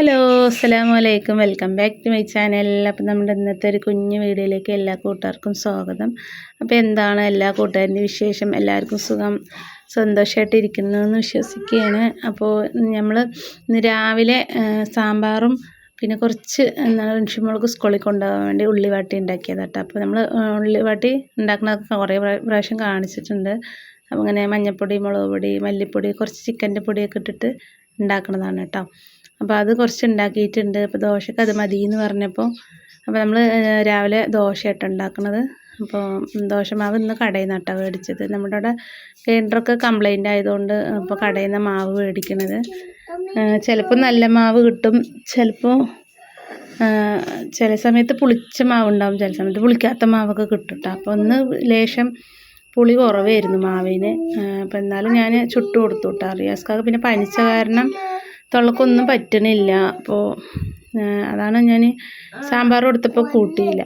Hello അസ്സലാമു അലൈക്കും welcome back to my channel. അപ്പം നമ്മുടെ ഇന്നത്തെ ഒരു കുഞ്ഞു വീഡിയോയിലേക്ക് എല്ലാ കൂട്ടുകാർക്കും സ്വാഗതം. അപ്പോൾ എന്താണ് എല്ലാ കൂട്ടുകാരന്റെ വിശേഷം? എല്ലാവർക്കും സുഖം സന്തോഷമായിട്ടിരിക്കുന്നു എന്ന് വിശ്വസിക്കുകയാണ്. അപ്പോൾ നമ്മൾ ഇന്ന് രാവിലെ സാമ്പാറും പിന്നെ കുറച്ച് എന്താണ് ഋഷിമുളക് സ്കൂളിൽ കൊണ്ടുപോകാൻ വേണ്ടി ഉള്ളിവാട്ടി ഉണ്ടാക്കിയത് കേട്ടോ അപ്പോൾ നമ്മൾ ഉള്ളിവാട്ടി ഉണ്ടാക്കുന്നതൊക്കെ കുറേ പ്രാ- പ്രാവശ്യം കാണിച്ചിട്ടുണ്ട്. അപ്പോൾ അങ്ങനെ മഞ്ഞൾപ്പൊടി മുളക് പൊടി മല്ലിപ്പൊടി കുറച്ച് ചിക്കന്റെ പൊടിയൊക്കെ ഇട്ടിട്ട് ഉണ്ടാക്കുന്നതാണ് കേട്ടോ. അപ്പോൾ അത് കുറച്ച് ഉണ്ടാക്കിയിട്ടുണ്ട് അപ്പോൾ ദോശക്ക് അത് മതി എന്ന് പറഞ്ഞപ്പോൾ അപ്പോൾ നമ്മൾ രാവിലെ ദോശയായിട്ട് ഉണ്ടാക്കുന്നത് അപ്പോൾ ദോശമാവ് ഇന്ന് കടയിൽ നിന്ന് കേട്ടോ മേടിച്ചത് നമ്മുടെ അവിടെ ഗ്രൈൻഡറൊക്കെ കംപ്ലൈന്റ് ആയതുകൊണ്ട് ഇപ്പോൾ കടയിൽ നിന്ന് മാവ് മേടിക്കണത് ചിലപ്പോൾ നല്ല മാവ് കിട്ടും. ചിലപ്പോൾ ചില സമയത്ത് പുളിച്ച മാവ് ഉണ്ടാവും ചില സമയത്ത് പുളിക്കാത്ത മാവൊക്കെ കിട്ടും കേട്ടോ അപ്പോൾ ഒന്ന് ലേശം പുളി കുറവായിരുന്നു മാവിന്. അപ്പോൾ എന്നാലും ഞാൻ ചുട്ട് കൊടുത്തു കേട്ടോ റിയാസ്ക്കാക്ക് പിന്നെ പനിച്ച കാരണം തൊള്ളക്കൊന്നും പറ്റണില്ല. അപ്പോൾ അതാണ് ഞാൻ സാമ്പാർ കൊടുത്തപ്പോൾ കൂട്ടിയില്ല.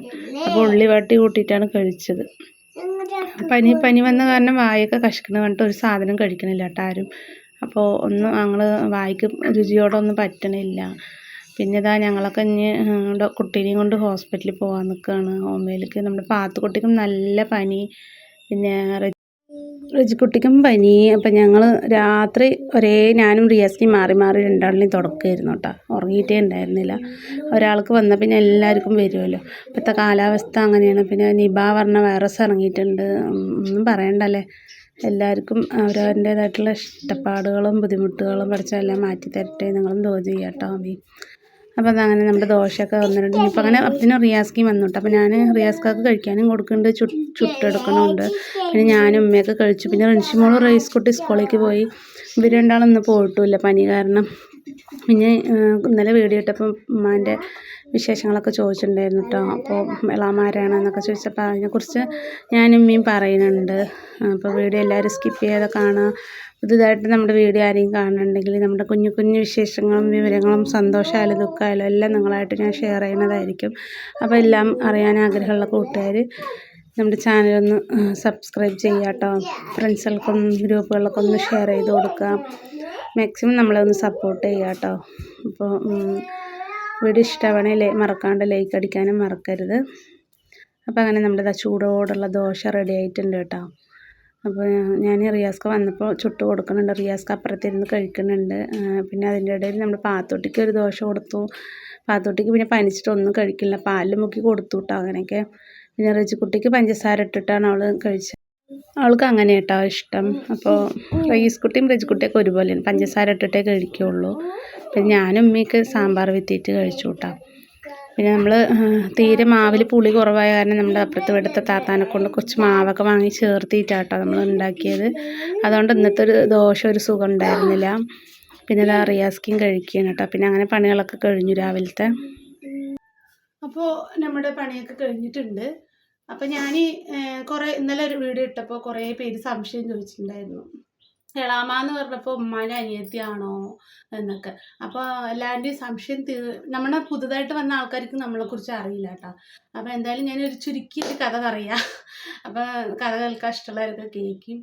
അപ്പോൾ ഉള്ളി വാട്ടി കൂട്ടിയിട്ടാണ് കഴിച്ചത്. പനി പനി വന്ന കാരണം വായൊക്കെ കശക്കണ കണ്ടിട്ട് ഒരു സാധനം കഴിക്കണില്ല കേട്ടോ ആരും. അപ്പോൾ ഒന്നും ഞങ്ങൾ വായിക്ക് രുചിയോടെ ഒന്നും പറ്റണില്ല. പിന്നെ ഇതാ ഞങ്ങളൊക്കെ ഇനി കുട്ടീനെയും കൊണ്ട് ഹോസ്പിറ്റലിൽ പോകാൻ നിൽക്കുകയാണ് ഹോമിയോയിലേക്ക് നമ്മുടെ പാത്തുക്കുട്ടിക്കും നല്ല പനി. പിന്നെ റെജിക്കുട്ടിക്കും പനി. അപ്പം ഞങ്ങൾ രാത്രി ഒരേ ഞാനും റിയാസിനെയും മാറി മാറി രണ്ടാളിനെയും തുടക്കമായിരുന്നു കേട്ടോ ഉറങ്ങിയിട്ടേ ഉണ്ടായിരുന്നില്ല ഒരാൾക്ക് വന്നാൽ പിന്നെ എല്ലാവർക്കും വരുമല്ലോ ഇപ്പോഴത്തെ കാലാവസ്ഥ അങ്ങനെയാണ്. പിന്നെ നിബ പറഞ്ഞ വൈറസ് ഇറങ്ങിയിട്ടുണ്ട് ഒന്നും പറയണ്ടല്ലേ? എല്ലാവർക്കും അവരവരുടേതായിട്ടുള്ള ഇഷ്ടപ്പാടുകളും ബുദ്ധിമുട്ടുകളും പഠിച്ചെല്ലാം മാറ്റി തരട്ടെ. നിങ്ങളും ദോ ചെയ്യാം കേട്ടോ അപ്പോൾ അതങ്ങനെ നമ്മുടെ ദോശയൊക്കെ വന്നിട്ടുണ്ട്. ഇനിയിപ്പോൾ അങ്ങനെ അപ്പത്തിന് റിയാസ്കിയും വന്നിട്ട് അപ്പം അപ്പോൾ ഞാൻ റിയാസ്കാക്ക് കഴിക്കാനും കൊടുക്കുന്നുണ്ട് ചു ചുട്ടെടുക്കണമുണ്ട് പിന്നെ ഞാനും ഉമ്മയൊക്കെ കഴിച്ചു. പിന്നെ റിൻഷിമോളും റൈസ് കുട്ടി സ്കൂളിലേക്ക് പോയി. ഇവർ രണ്ടാളും ഇന്ന് പോയിട്ടുമില്ല പനി കാരണം. പിന്നെ ഇന്നലെ വീഡിയോ ഇട്ടപ്പോൾ ഉമ്മാന്റെ വിശേഷങ്ങളൊക്കെ ചോദിച്ചിട്ടുണ്ടായിരുന്നു കേട്ടോ അപ്പോൾ ഇളാമാരാണ് എന്നൊക്കെ ചോദിച്ചപ്പോൾ അതിനെക്കുറിച്ച് ഞാനും ഉമ്മയും പറയുന്നുണ്ട്. അപ്പോൾ വീഡിയോ എല്ലാവരും സ്കിപ്പ് ചെയ്യാതെ കാണുക പുതുതായിട്ട് നമ്മുടെ വീഡിയോ ആരെയും കാണുന്നുണ്ടെങ്കിൽ നമ്മുടെ കുഞ്ഞു കുഞ്ഞു വിശേഷങ്ങളും വിവരങ്ങളും സന്തോഷമായാലും ദുഃഖമായാലും എല്ലാം നിങ്ങളായിട്ട് ഞാൻ ഷെയർ ചെയ്യുന്നതായിരിക്കും. അപ്പോൾ എല്ലാം അറിയാൻ ആഗ്രഹമുള്ള കൂട്ടുകാർ നമ്മുടെ ചാനലൊന്ന് സബ്സ്ക്രൈബ് ചെയ്യുക കേട്ടോ ഫ്രണ്ട്സുകൾക്കും ഗ്രൂപ്പുകളിലൊക്കെ ഒന്ന് ഷെയർ ചെയ്ത് കൊടുക്കുക. മാക്സിമം നമ്മളെ ഒന്ന് സപ്പോർട്ട് ചെയ്യുക കേട്ടോ അപ്പോൾ വീഡിയോ ഇഷ്ടമാണെങ്കിൽ മറക്കാണ്ട് ലൈക്ക് അടിക്കാനും മറക്കരുത്. അപ്പോൾ അങ്ങനെ നമ്മുടെ ചൂടോടുള്ള ദോശ റെഡി ആയിട്ടുണ്ട് കേട്ടോ. അപ്പോൾ ഞാൻ റിയാസ്ക വന്നപ്പോൾ ചുട്ട് കൊടുക്കുന്നുണ്ട്. റിയാസ്ക്ക് അപ്പുറത്തിരുന്ന് കഴിക്കുന്നുണ്ട്. പിന്നെ അതിന്റെ ഇടയിൽ നമ്മൾ പാത്തോട്ടിക്ക് ഒരു ദോശ കൊടുത്തു. പാത്തോട്ടിക്ക് പിന്നെ പനിച്ചിട്ടൊന്നും കഴിക്കില്ല. പാലിൽ മുക്കി കൊടുത്തു കേട്ടോ അങ്ങനെയൊക്കെ. പിന്നെ റജിക്കുട്ടിക്ക് പഞ്ചസാര ഇട്ടിട്ടാണ് അവൾ കഴിച്ചത്. അവൾക്ക് അങ്ങനെ കേട്ടോ ഇഷ്ടം. അപ്പോൾ റൈസ് കുട്ടിയും റജിക്കുട്ടിയൊക്കെ ഒരുപോലെയാണ്. പഞ്ചസാര ഇട്ടിട്ടേ കഴിക്കുകയുള്ളൂ പിന്നെ ഞാനും ഉമ്മയൊക്കെ സാമ്പാർ വിത്തിയിട്ട് കഴിച്ചു കേട്ടോ പിന്നെ നമ്മൾ തീരെ മാവിൽ പുളി കുറവായ കാരണം നമ്മുടെ അപ്പുറത്ത് ഇവിടുത്തെ താത്താനെ കൊണ്ട് കുറച്ച് മാവൊക്കെ വാങ്ങി ചേർത്തിട്ടാട്ടോ നമ്മൾ ഉണ്ടാക്കിയത്. അതുകൊണ്ട് ഇന്നത്തെ ഒരു ദോശ ഒരു സുഖം ഉണ്ടായിരുന്നില്ല. പിന്നെ ഇതാ റിയാസ്കിയും കഴിക്കുകയാണ് കേട്ടോ. പിന്നെ അങ്ങനെ പണികളൊക്കെ കഴിഞ്ഞു രാവിലത്തെ. അപ്പോൾ നമ്മുടെ പണിയൊക്കെ കഴിഞ്ഞിട്ടുണ്ട്. അപ്പോൾ ഞാൻ കുറേ ഇന്നലെ ഒരു വീഡിയോ ഇട്ടപ്പോൾ കുറേ പേര് സംശയം ചോദിച്ചിട്ടുണ്ടായിരുന്നു. എളാമ എന്ന് പറഞ്ഞപ്പോൾ ഉമ്മാന്റെ അനിയത്തിയാണോ എന്നൊക്കെ. അപ്പോൾ എല്ലാവരുടെയും സംശയം തീ നമ്മുടെ പുതുതായിട്ട് വന്ന ആൾക്കാർക്ക് നമ്മളെക്കുറിച്ച് അറിയില്ല കേട്ടോ. അപ്പോൾ എന്തായാലും ഞാൻ ഞാനൊരു ചുരുക്കിയിട്ട് കഥ പറയാം. അപ്പോൾ കഥ കേൾക്കാൻ ഇഷ്ടമുള്ളവരൊക്കെ കേൾക്കും.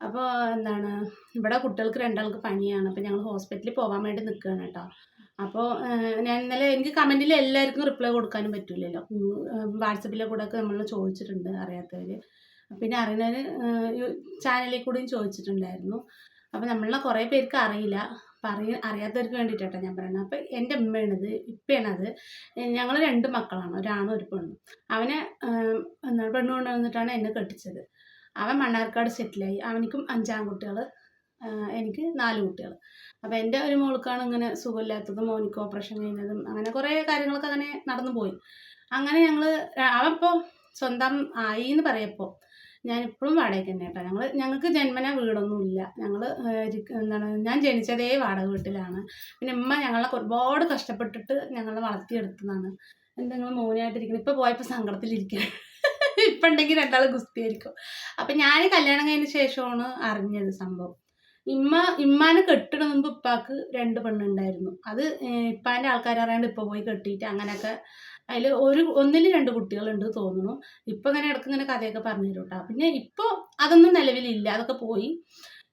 അപ്പോൾ എന്താണ് ഇവിടെ കുട്ടികൾക്ക് രണ്ടാൾക്ക് പനിയാണ്. അപ്പോൾ ഞങ്ങൾ ഹോസ്പിറ്റലിൽ പോകാൻ വേണ്ടി നിൽക്കുകയാണ് കേട്ടോ. അപ്പോൾ ഞാൻ ഇന്നലെ എനിക്ക് കമന്റിൽ എല്ലാവർക്കും റിപ്ലൈ കൊടുക്കാനും പറ്റില്ലല്ലോ വാട്സപ്പിലെ കൂടെ ഒക്കെ നമ്മൾ ചോദിച്ചിട്ടുണ്ട് അറിയാത്തവർ പിന്നെ അറിയുന്നവർ ചാനലിൽ കൂടിയും ചോദിച്ചിട്ടുണ്ടായിരുന്നു. അപ്പോൾ നമ്മളെ കുറേ പേർക്ക് അറിയില്ല. പറയ അറിയാത്തവർക്ക് വേണ്ടിയിട്ടാണ് ഞാൻ പറയുന്നത്. അപ്പോൾ എന്റെ അമ്മയാണിത് ഇപ്പയാണത്. ഞങ്ങൾ രണ്ട് മക്കളാണ്. ഒരാണും ഒരു പെണ്ണും. അവനെ പെണ്ണ് കൊണ്ടുവന്നിട്ടാണ് എന്നെ കെട്ടിച്ചത്. അവൻ മണ്ണാർക്കാട് സെറ്റിലായി. അവനിക്കും അഞ്ചാം കുട്ടികൾ എനിക്ക് നാല് കുട്ടികൾ അപ്പോൾ എന്റെ ഒരു മോൾക്കാണ് ഇങ്ങനെ സുഖമില്ലാത്തതും മോനിക്ക് ഓപ്പറേഷൻ കഴിഞ്ഞതും അങ്ങനെ കുറേ കാര്യങ്ങളൊക്കെ അങ്ങനെ നടന്നു പോയി. അങ്ങനെ ഞങ്ങൾ അവപ്പോൾ സ്വന്തം ആയി എന്ന് പറയപ്പോൾ ഞാൻ ഇപ്പോഴും വാടകയ്ക്ക് തന്നെ കേട്ടോ ഞങ്ങൾ ഞങ്ങൾക്ക് ജന്മന വീടൊന്നും ഇല്ല. ഞങ്ങൾ എന്താണ് ഞാൻ ജനിച്ചതേ വാടക വീട്ടിലാണ്. പിന്നെ ഉമ്മ ഞങ്ങളെ ഒരുപാട് കഷ്ടപ്പെട്ടിട്ട് ഞങ്ങളെ വളർത്തിയെടുത്തതാണ്. എന്തെങ്കിലും മോനായിട്ടിരിക്കുന്നത് ഇപ്പോൾ പോയപ്പോൾ സങ്കടത്തിലിരിക്കുക ഇപ്പം ഉണ്ടെങ്കിൽ രണ്ടാൾ ഗുസ്തിയായിരിക്കും. അപ്പം ഞാൻ കല്യാണം കഴിഞ്ഞ ശേഷമാണ് അറിഞ്ഞത് സംഭവം. ഇമ്മ ഇമ്മാനെ കെട്ടണ മുമ്പ് ഇപ്പാക്ക് രണ്ട് പെണ്ണുണ്ടായിരുന്നു. അത് ഇപ്പാന്റെ ആൾക്കാർ അറിയാണ്ട് ഇപ്പോൾ പോയി കെട്ടിയിട്ട് അങ്ങനെയൊക്കെ അതിൽ ഒരു ഒന്നിൽ രണ്ട് കുട്ടികളുണ്ട് തോന്നുന്നു. ഇപ്പം ഇങ്ങനെ ഇടയ്ക്ക് ഇങ്ങനെ കഥയൊക്കെ പറഞ്ഞു തരും കേട്ടോ പിന്നെ ഇപ്പൊ അതൊന്നും നിലവിലില്ല. അതൊക്കെ പോയി.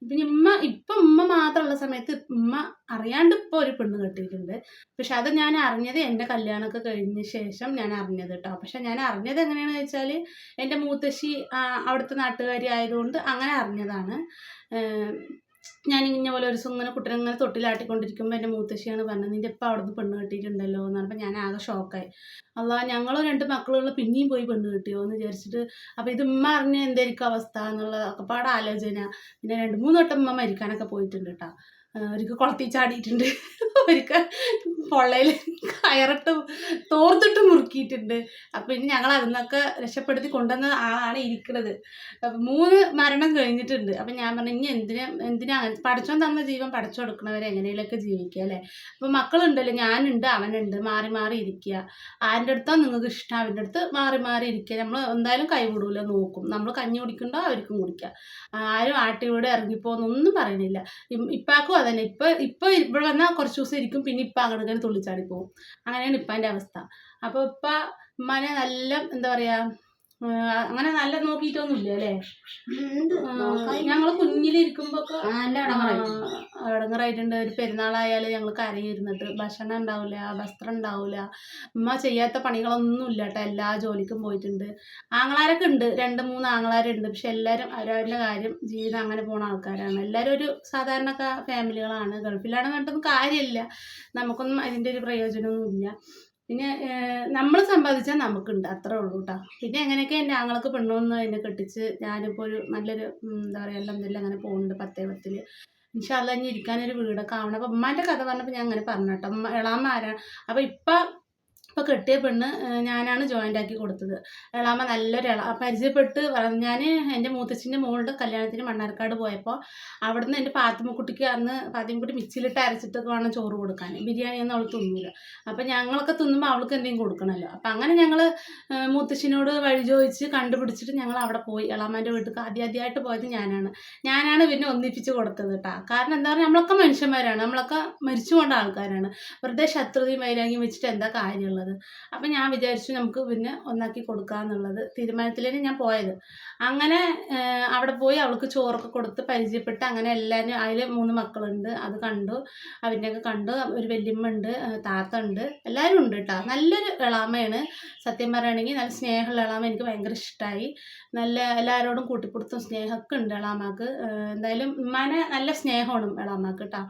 പിന്നെ ഉമ്മ ഇപ്പം ഉമ്മ മാത്രമുള്ള സമയത്ത് ഉമ്മ അറിയാണ്ട് ഇപ്പൊ ഒരു പെണ്ണ് കെട്ടിയിട്ടുണ്ട്. പക്ഷെ അത് ഞാൻ അറിഞ്ഞത് എന്റെ കല്യാണമൊക്കെ കഴിഞ്ഞ ശേഷം ഞാൻ അറിഞ്ഞത് കേട്ടോ. പക്ഷെ ഞാൻ അറിഞ്ഞത് എങ്ങനെയാണെന്ന് വെച്ചാൽ എന്റെ മൂത്തശ്ശി അവിടുത്തെ നാട്ടുകാരി ആയതുകൊണ്ട് അങ്ങനെ അറിഞ്ഞതാണ്. ഞാൻ ഇങ്ങനെ പോലെ ഒരു ദിവസം ഇങ്ങനെ കുട്ടനെ ഇങ്ങനെ തൊട്ടിലാട്ടിക്കൊണ്ടിരിക്കുമ്പോൾ എന്റെ മൂത്തശ്ശിയാണ് പറഞ്ഞത് നിന്റെ ഇപ്പം അവിടുന്ന് പെണ്ണ് കെട്ടിയിട്ടുണ്ടല്ലോ? എന്ന് പറഞ്ഞപ്പോൾ ഞാൻ ആകെ ഷോക്കായി അല്ല ഞങ്ങളും രണ്ട് മക്കളുള്ള പിന്നെയും പോയി പെണ്ണ് കിട്ടിയോ? എന്ന് വിചാരിച്ചിട്ട് അപ്പോൾ ഇത് ഉമ്മ അറിഞ്ഞ എന്തായിരിക്കും അവസ്ഥ? എന്നുള്ളതൊക്കെ പാടെ ആലോചന. പിന്നെ രണ്ട് മൂന്ന് വട്ടം ഉമ്മ മരിക്കാനൊക്കെ പോയിട്ടുണ്ട് കേട്ടോ ഒരിക്കൽ കുളത്തിൽ ചാടിയിട്ടുണ്ട്. അവർക്ക് പൊള്ളയിൽ കയറിട്ട് തോർത്തിട്ട് മുറുക്കിയിട്ടുണ്ട്. അപ്പം ഇനി ഞങ്ങൾ അതിന്നൊക്കെ രക്ഷപ്പെടുത്തി കൊണ്ടുവന്ന ആളാണ് ഇരിക്കുന്നത്. മൂന്ന് മരണം കഴിഞ്ഞിട്ടുണ്ട്. അപ്പം ഞാൻ പറഞ്ഞു ഇനി എന്തിനാ എന്തിനാ പഠിച്ചോൻ തന്ന ജീവൻ പഠിച്ചു കൊടുക്കണവരെ എങ്ങനെയൊക്കെ ജീവിക്കുക അല്ലേ? അപ്പം മക്കളുണ്ടല്ലോ ഞാനുണ്ട് അവനുണ്ട് മാറി മാറി ഇരിക്കുക. ആരുടെ അടുത്തോ നിങ്ങൾക്ക് ഇഷ്ടം? അവന്റെ അടുത്ത് മാറി മാറി ഇരിക്കുക. നമ്മൾ എന്തായാലും കൈ കൈവിടൂല നോക്കും. നമ്മൾ കഞ്ഞി കുടിക്കണ്ടോ അവർക്കും കുടിക്കുക. ആരും ആട്ടിലൂടെ ഇറങ്ങിപ്പോന്നൊന്നും പറയുന്നില്ല ഇം- ഇപ്പാക്കും അതന്നെ. ഇപ്പൊ ഇപ്പൊ ഇവിടെ വന്നാൽ കുറച്ച് ദിവസം ഇരിക്കും പിന്നെ ഇപ്പൊ അങ്ങോട്ട് ഇങ്ങനെ തുള്ളിച്ചാടി പോകും. അങ്ങനെയാണ് ഇപ്പാന്റെ അവസ്ഥ. അപ്പൊ ഇപ്പ ഉമ്മാനെ നല്ല എന്താ പറയാ അങ്ങനെ നല്ല നോക്കിയിട്ടൊന്നുമില്ല അല്ലേ? ഞങ്ങൾ കുഞ്ഞിലിരിക്കുമ്പോ അടങ്ങറായിട്ടുണ്ട്. ഇടങ്ങറായിട്ടുണ്ട് ഒരു പെരുന്നാളായാൽ ഞങ്ങൾ കരയിരുന്നിട്ട് ഭക്ഷണം ഉണ്ടാവില്ല വസ്ത്രം ഉണ്ടാവില്ല ഉമ്മ ചെയ്യാത്ത പണികളൊന്നും ഇല്ല കേട്ടോ. എല്ലാ ജോലിക്കും പോയിട്ടുണ്ട്. ആങ്ങളാരൊക്കെ ഉണ്ട്. രണ്ട് മൂന്ന് ആങ്ങളാരുണ്ട്. പക്ഷെ എല്ലാരും അവരവരുടെ കാര്യം ജീവിതം അങ്ങനെ പോണ ആൾക്കാരാണ്. എല്ലാവരും ഒരു സാധാരണ ഫാമിലികളാണ് ഗൾഫിലാണ് കണ്ടൊന്നും കാര്യമില്ല. നമുക്കൊന്നും അതിന്റെ ഒരു പ്രയോജനമൊന്നും ഇല്ല പിന്നെ നമ്മൾ സമ്പാദിച്ചാൽ നമുക്കുണ്ട്. അത്രേ ഉള്ളൂ കേട്ടോ പിന്നെ എങ്ങനെയൊക്കെ എന്റെ ആങ്ങൾക്ക് പെണ്ണൊന്ന് എന്നെ കെട്ടിച്ച് ഞാനിപ്പോൾ ഒരു നല്ലൊരു എന്താ പറയുക എല്ലാം അല്ലെന്നില്ല അങ്ങനെ പോകുന്നുണ്ട് പത്തേ പത്തിൽ ഇൻഷാല്ല ഇനി ഇരിക്കാനൊരു വീടൊക്കെ ആവണം. അപ്പം ഉമ്മാന്റെ കഥ പറഞ്ഞപ്പോൾ ഞാൻ അങ്ങനെ പറഞ്ഞു കേട്ടോ ഉമ്മ അപ്പോൾ അപ്പം ഇപ്പം ഇപ്പം കെട്ടിയ പെണ്ണ് ഞാനാണ് ജോയിന്റ് ആക്കി കൊടുത്തത്. എളാമ്മ നല്ലൊരു എള പരിചയപ്പെട്ട് ഞാൻ എന്റെ മൂത്തച്ഛന്റെ മോളുടെ കല്യാണത്തിന് മണ്ണാർക്കാട് പോയപ്പോൾ അവിടുന്ന് എന്റെ പാത്തിമക്കുട്ടിക്ക് അന്ന് പാത്തിമക്കുട്ടി മിച്ചിലിട്ട് അരച്ചിട്ടൊക്കെ വേണം ചോറ് കൊടുക്കാൻ. ബിരിയാണി ഒന്നും അവൾ തിന്നില്ല അപ്പം ഞങ്ങളൊക്കെ തിന്നുമ്പോൾ അവൾക്ക് എന്തെങ്കിലും കൊടുക്കണമല്ലോ അപ്പം അങ്ങനെ ഞങ്ങൾ മൂത്തച്ഛനോട് വഴി ചോദിച്ച് കണ്ടുപിടിച്ചിട്ട് ഞങ്ങൾ അവിടെ പോയി. എളാമാന്റെ വീട്ടിൽ ആദ്യം ആദ്യമായിട്ട് പോയത് ഞാനാണ്. ഞാനാണ് പിന്നെ ഒന്നിപ്പിച്ച് കൊടുത്തത് കേട്ടോ കാരണം എന്താ പറയുക നമ്മളൊക്കെ മനുഷ്യന്മാരാണ്. നമ്മളൊക്കെ മരിച്ചു പോകേണ്ട ആൾക്കാരാണ്. വെറുതെ ശത്രുതയും വൈരാഗ്യം വെച്ചിട്ട് എന്താ കാര്യമുള്ളത് അപ്പം ഞാൻ വിചാരിച്ചു നമുക്ക് പിന്നെ ഒന്നാക്കി കൊടുക്കാന്നുള്ളത് തീരുമാനത്തിലാണ് ഞാൻ പോയത്. അങ്ങനെ അവിടെ പോയി അവൾക്ക് ചോറൊക്കെ കൊടുത്ത് പരിചയപ്പെട്ട് അങ്ങനെ എല്ലാവരും അതിൽ മൂന്ന് മക്കളുണ്ട്. അത് കണ്ടു. അവരിനെയൊക്കെ കണ്ടു. ഒരു വല്യമ്മ ഉണ്ട് താത്ത ഉണ്ട്. എല്ലാവരും ഉണ്ട് കേട്ടോ നല്ലൊരു ഇളാമയാണ് സത്യം പറയുകയാണെങ്കിൽ നല്ല സ്നേഹമുള്ള ഇളാമ എനിക്ക് ഭയങ്കര ഇഷ്ടമായി നല്ല എല്ലാവരോടും കൂട്ടിപ്പിടുത്തും സ്നേഹമൊക്കെ ഉണ്ട് ഇളാമാക്ക് എന്തായാലും ഉമ്മാനെ നല്ല സ്നേഹമാണ് ഇളാമാക്ക് കേട്ടോ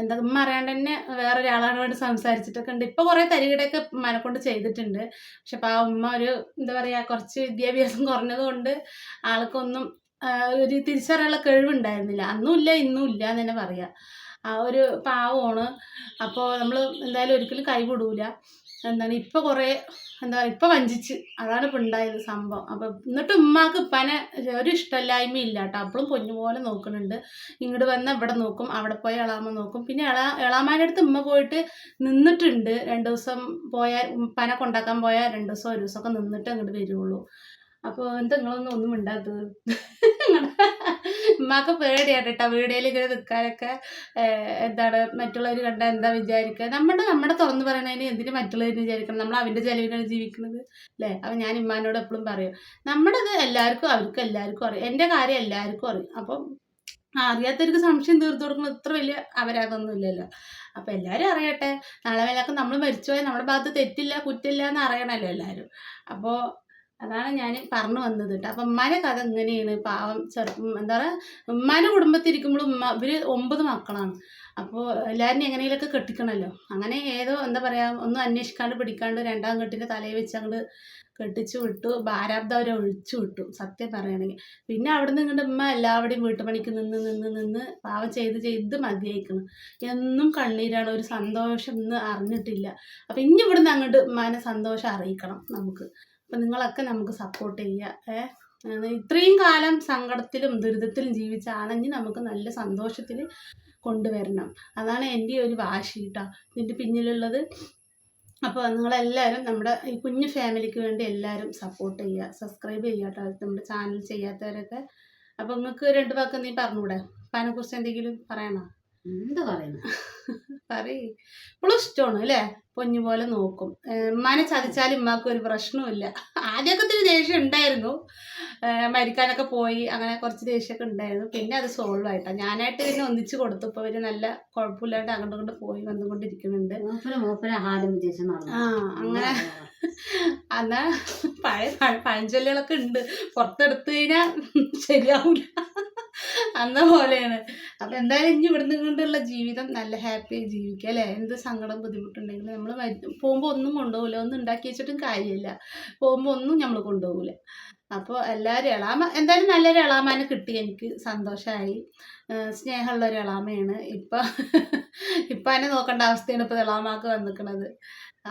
എന്താ ഉമ്മ അറിയാണ്ട് തന്നെ വേറൊരാളാണ് വേണ്ടി സംസാരിച്ചിട്ടൊക്കെ ഉണ്ട്. ഇപ്പൊ കുറെ തരികിടയൊക്കെ മനക്കൊണ്ട് കൊണ്ട് ചെയ്തിട്ടുണ്ട്. പക്ഷെ അപ്പൊ ആ ഉമ്മ ഒരു എന്താ പറയാ കുറച്ച് വിദ്യാഭ്യാസം കുറഞ്ഞത് കൊണ്ട് ആൾക്കൊന്നും ഒരു തിരിച്ചറിയാനുള്ള കഴിവുണ്ടായിരുന്നില്ല. അന്നും ഇല്ല ഇന്നും ഇല്ല എന്ന് തന്നെ പറയാം. ആ ഒരു പാവമാണ്. അപ്പോൾ നമ്മൾ എന്തായാലും ഒരിക്കലും കൈവിടൂല എന്താണ് ഇപ്പോൾ കുറേ എന്താ ഇപ്പോൾ വഞ്ചിച്ച്. അതാണ് ഇപ്പം ഉണ്ടായത് സംഭവം. അപ്പോൾ എന്നിട്ട് ഉമ്മാക്ക് ഇപ്പനെ ഒരു ഇഷ്ടമില്ലായ്മ ഇല്ല കേട്ടോ. അപ്പോഴും പൊന്നു പോലെ നോക്കുന്നുണ്ട്. ഇങ്ങോട്ട് വന്ന് ഇവിടെ നോക്കും അവിടെ പോയി എളാമ നോക്കും. പിന്നെ എളാ എളാമാന്റെ അടുത്ത് ഉമ്മ പോയിട്ട് നിന്നിട്ടുണ്ട്. രണ്ട് ദിവസം പോയാൽ ഉപ്പനെ കൊണ്ടാക്കാൻ പോയാൽ രണ്ട് ദിവസം ഒരു ദിവസമൊക്കെ നിന്നിട്ട് അങ്ങോട്ട് വരുള്ളൂ. അപ്പോൾ എന്താ നിങ്ങളൊന്നും ഒന്നും മിണ്ടാത്തത്? ഉമ്മാക്ക് പേടിയാണ് കേട്ടോ വീഡിയോയിൽ ഇങ്ങനെ നിൽക്കാനൊക്കെ എന്താണ് മറ്റുള്ളവർ കണ്ടാൽ എന്താ വിചാരിക്കുക നമ്മുടെ നമ്മുടെ തുറന്നു പറയണതിന് എന്തിന് മറ്റുള്ളവർ വിചാരിക്കണം? നമ്മൾ അവന്റെ ചെലവിനാണ് ജീവിക്കുന്നത് അല്ലേ അപ്പം ഞാൻ ഇമ്മാനോട് എപ്പോഴും പറയും നമ്മുടെ എല്ലാവർക്കും അവർക്ക് എല്ലാവർക്കും അറിയാം. എന്റെ കാര്യം എല്ലാവർക്കും അറിയും. അപ്പം അറിയാത്തവർക്ക് സംശയം തീർത്തു കൊടുക്കുന്നത് ഇത്ര വലിയ അപരാധമൊന്നും ഇല്ലല്ലോ. അപ്പം എല്ലാവരും അറിയട്ടെ. നാളെ വേലൊക്കെ നമ്മൾ മരിച്ചുപോയാൽ നമ്മുടെ ഭാഗത്ത് തെറ്റില്ല കുറ്റില്ല എന്ന് അറിയണമല്ലോ എല്ലാവരും അപ്പോൾ അതാണ് ഞാൻ പറഞ്ഞു വന്നത് കേട്ടോ അപ്പം ഉമ്മാനെ കഥ ഇങ്ങനെയാണ്. പാവം ചെറുപ്പം എന്താ പറയുക ഉമ്മാന്റെ കുടുംബത്തിരിക്കുമ്പോഴും ഉമ്മ ഇവർ ഒമ്പത് മക്കളാണ്. അപ്പോൾ എല്ലാവരും എങ്ങനെയൊക്കെ കെട്ടിക്കണമല്ലോ അങ്ങനെ ഏതോ എന്താ പറയുക ഒന്നും അന്വേഷിക്കാണ്ട് പിടിക്കാണ്ട് രണ്ടാം കെട്ടിന്റെ തലയിൽ വെച്ച് അങ്ങോട്ട് കെട്ടിച്ചു വിട്ടു. ഭാരാബ്ദം അവരെ ഒഴിച്ചു വിട്ടു സത്യം പറയുകയാണെങ്കിൽ പിന്നെ അവിടെ നിന്ന് ഇങ്ങോട്ട് ഉമ്മ എല്ലാവരുടെയും വീട്ടുപണിക്ക് നിന്ന് നിന്ന് നിന്ന് പാവം ചെയ്ത് ചെയ്ത് മതിയായിക്കണം. എന്നും കണ്ണീരാണ് ഒരു സന്തോഷം ഇന്ന് അറിഞ്ഞിട്ടില്ല. അപ്പം ഇനി ഇവിടുന്ന് അങ്ങോട്ട് ഉമ്മാനെ സന്തോഷം അറിയിക്കണം നമുക്ക്. അപ്പം നിങ്ങളൊക്കെ നമുക്ക് സപ്പോർട്ട് ചെയ്യുക ഇത്രയും കാലം സങ്കടത്തിലും ദുരിതത്തിലും ജീവിച്ച ആണെങ്കിൽ നമുക്ക് നല്ല സന്തോഷത്തിൽ കൊണ്ടുവരണം. അതാണ് എന്റെ ഒരു വാശി കേട്ടോ. ഇതിന്റെ പിന്നിലുള്ളത്. അപ്പോൾ നിങ്ങളെല്ലാവരും നമ്മുടെ ഈ കുഞ്ഞു ഫാമിലിക്ക് വേണ്ടി എല്ലാവരും സപ്പോർട്ട് ചെയ്യുക സബ്സ്ക്രൈബ് ചെയ്യുക കേട്ടോ. നമ്മുടെ ചാനൽ ചെയ്യാത്തവരൊക്കെ. അപ്പോൾ നിങ്ങൾക്ക് രണ്ട് വാക്ക് നീ പറഞ്ഞുകൂടെ? അപ്പം അതിനെക്കുറിച്ച് എന്തെങ്കിലും പറയണോ എന്ത് പറയുന്നു? പറയ്. ഇപ്പോഴും ഇഷ്ടമാണ് അല്ലേ? പൊഞ്ഞു പോലെ നോക്കും. ഉമ്മാനെ ചതിച്ചാലും ഉമ്മാക്ക് ഒരു പ്രശ്നമില്ല ആദ്യമൊക്കെ ഇത്തിരി ദേഷ്യം ഉണ്ടായിരുന്നു. മരിക്കാനൊക്കെ പോയി. അങ്ങനെ കുറച്ച് ദേഷ്യമൊക്കെ ഉണ്ടായിരുന്നു. പിന്നെ അത് സോൾവ് ആയിട്ടാ. ഞാനായിട്ട് പിന്നെ ഒന്നിച്ചു കൊടുത്തു. ഇപ്പൊ ഇവർ നല്ല കുഴപ്പമില്ലാണ്ട് അങ്ങോട്ടും കൊണ്ട് പോയി വന്നുകൊണ്ടിരിക്കുന്നുണ്ട്. ആ അങ്ങനെ എന്നാ പഴയ പഴ- പഴഞ്ചൊല്ലുകളൊക്കെ ഉണ്ട്. പുറത്തെടുത്തു കഴിഞ്ഞാ ശരിയാവില്ല അന്ന പോലെയാണ്. അപ്പൊ എന്തായാലും ഇനി ഇവിടുന്ന് കൊണ്ടുള്ള ജീവിതം നല്ല ഹാപ്പി ജീവിക്കുക അല്ലേ? എന്ത് സങ്കടം ബുദ്ധിമുട്ടുണ്ടെങ്കിലും നമ്മൾ പോകുമ്പോൾ ഒന്നും കൊണ്ടുപോകില്ല ഒന്നും ഉണ്ടാക്കി വെച്ചിട്ടും കാര്യമില്ല. പോകുമ്പോൾ ഒന്നും നമ്മൾ കൊണ്ടുപോകില്ല അപ്പോൾ എല്ലാവരും എളാമ എന്തായാലും നല്ലൊരു എളാമാനെ കിട്ടി. എനിക്ക് സന്തോഷമായി സ്നേഹമുള്ള ഒരു എളാമയാണ്. ഇപ്പം ഇപ്പം അതിനെ നോക്കേണ്ട അവസ്ഥയാണ് ഇപ്പോൾ എളാമാക്ക് വന്നിക്കണത്.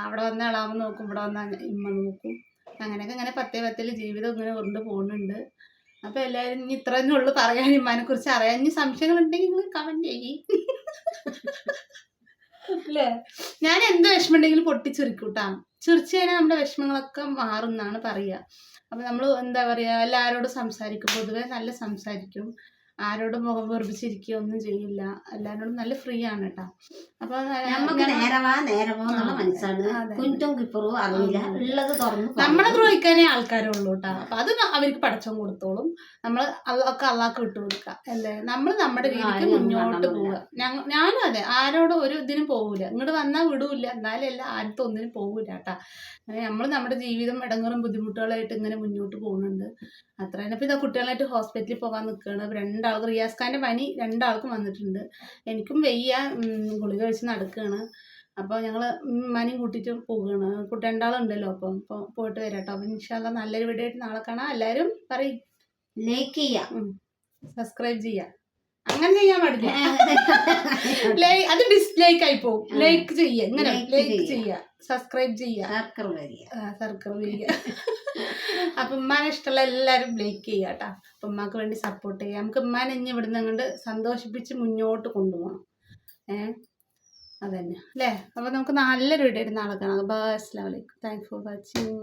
അവിടെ വന്ന എളാമ നോക്കും ഇവിടെ വന്ന ഇമ്മ നോക്കും. അങ്ങനെയൊക്കെ ഇങ്ങനെ പത്തേ പത്തിൽ ജീവിതം ഇങ്ങനെ കൊണ്ട് പോകുന്നുണ്ട്. അപ്പോൾ എല്ലാരും ഇനി ഇത്ര തന്നെ ഉള്ളു പറയാൻ. ഇമ്മാനെ കുറിച്ച് അറിയാൻ. ഇനി സംശയങ്ങൾ ഉണ്ടെങ്കിൽ നിങ്ങൾ കമന്റ് ചെയ്യേ. അല്ലേ ഞാൻ എന്ത് വിഷമം ഉണ്ടെങ്കിലും പൊട്ടിച്ചുരുക്കൂട്ടാ. ചിരിച്ചു കഴിഞ്ഞാൽ നമ്മുടെ വിഷമങ്ങളൊക്കെ മാറും എന്നാണ് പറയുക. അപ്പം നമ്മൾ എന്താ പറയുക എല്ലാവരോടും സംസാരിക്കും. പൊതുവെ നല്ല സംസാരിക്കും. ആരോടും മുഖം വെറുപ്പിച്ചിരിക്കുക ഒന്നും ചെയ്യില്ല. എല്ലാരോടും നല്ല ഫ്രീ ആണ് കേട്ടോ അപ്പൊ നമുക്ക് നേരവാ നേരമോ എന്നുള്ള മനസ്സാണ്. അതെ. കുറ്റും കിപ്പറും അറിയില്ല. ആ. ഉള്ളത് തുറന്ന് നമ്മളെ ദ്രോഹിക്കാനേ ആൾക്കാരുള്ളൂ കേട്ടോ അപ്പൊ അത് അവർക്ക് പടച്ചം കൊടുത്തോളും. നമ്മൾ ഒക്കെ അള്ളാക്ക് വിട്ടു കൊടുക്കുക. അല്ലേ? നമ്മൾ നമ്മുടെ രീതിക്ക് മുന്നോട്ട് പോവുക. ഞാനും അതെ. ആരോടും ഒരു ഇതിനും പോകൂല ഇങ്ങോട്ട് വന്നാൽ വിടൂല എന്നാലും അല്ല ആദ്യത്തെ ഒന്നിനും പോകൂല കേട്ടാ നമ്മൾ നമ്മുടെ ജീവിതം ഇടങ്ങറും ബുദ്ധിമുട്ടുകളായിട്ട് ഇങ്ങനെ മുന്നോട്ട് പോകുന്നുണ്ട്. അത്ര തന്നെ ഇപ്പൊ ഇതാ കുട്ടികളായിട്ട് ഹോസ്പിറ്റലിൽ പോകാൻ നിൽക്കുകയാണ് രണ്ടാൾക്ക് റിയാസ് ഖാന്റെ പനി രണ്ടാൾക്കും വന്നിട്ടുണ്ട്. എനിക്കും വെയ്യ ഗുളിക കഴിച്ച് നടക്കുകയാണ് അപ്പോൾ ഞങ്ങൾ മനയും കൂട്ടിയിട്ട് പോവുകയാണ്. കുട്ടി രണ്ടാളുണ്ടല്ലോ അപ്പം അപ്പോൾ പോയിട്ട് വരാം കേട്ടോ അപ്പം ഇൻഷാല്ല നല്ലൊരു വീഡിയോ ആയിട്ട് നാളെ കാണാം. എല്ലാവരും പറയും. ലൈക്ക് ചെയ്യാം. സബ്സ്ക്രൈബ് ചെയ്യാം. അങ്ങനെ ചെയ്യാൻ പാടില്ല. അത് ഡിസ്ലൈക്ക് ആയി പോകും ലൈക്ക് ചെയ്യുക ഇങ്ങനെ. ലൈക്ക് ചെയ്യുക. സബ്സ്ക്രൈബ് ചെയ്യുക സർക്കിൾ അപ്പം ഉമ്മാനെ ഇഷ്ടമുള്ള എല്ലാവരും ലൈക്ക് ചെയ്യുക കേട്ടോ. അപ്പം ഉമ്മാക്ക് വേണ്ടി സപ്പോർട്ട് ചെയ്യുക. നമുക്ക് ഉമ്മാനെ ഇനി ഇവിടുന്ന് അങ്ങോട്ട് സന്തോഷിപ്പിച്ച് മുന്നോട്ട് കൊണ്ടുപോകണം. ഏ? അതന്നെ. അല്ലേ? അപ്പം നമുക്ക് നല്ലൊരു വീഡിയോ നാളെ കാണാം. ബൈ അസ്സാം വലൈക്കും താങ്ക്സ് ഫോർ വാച്ചിങ്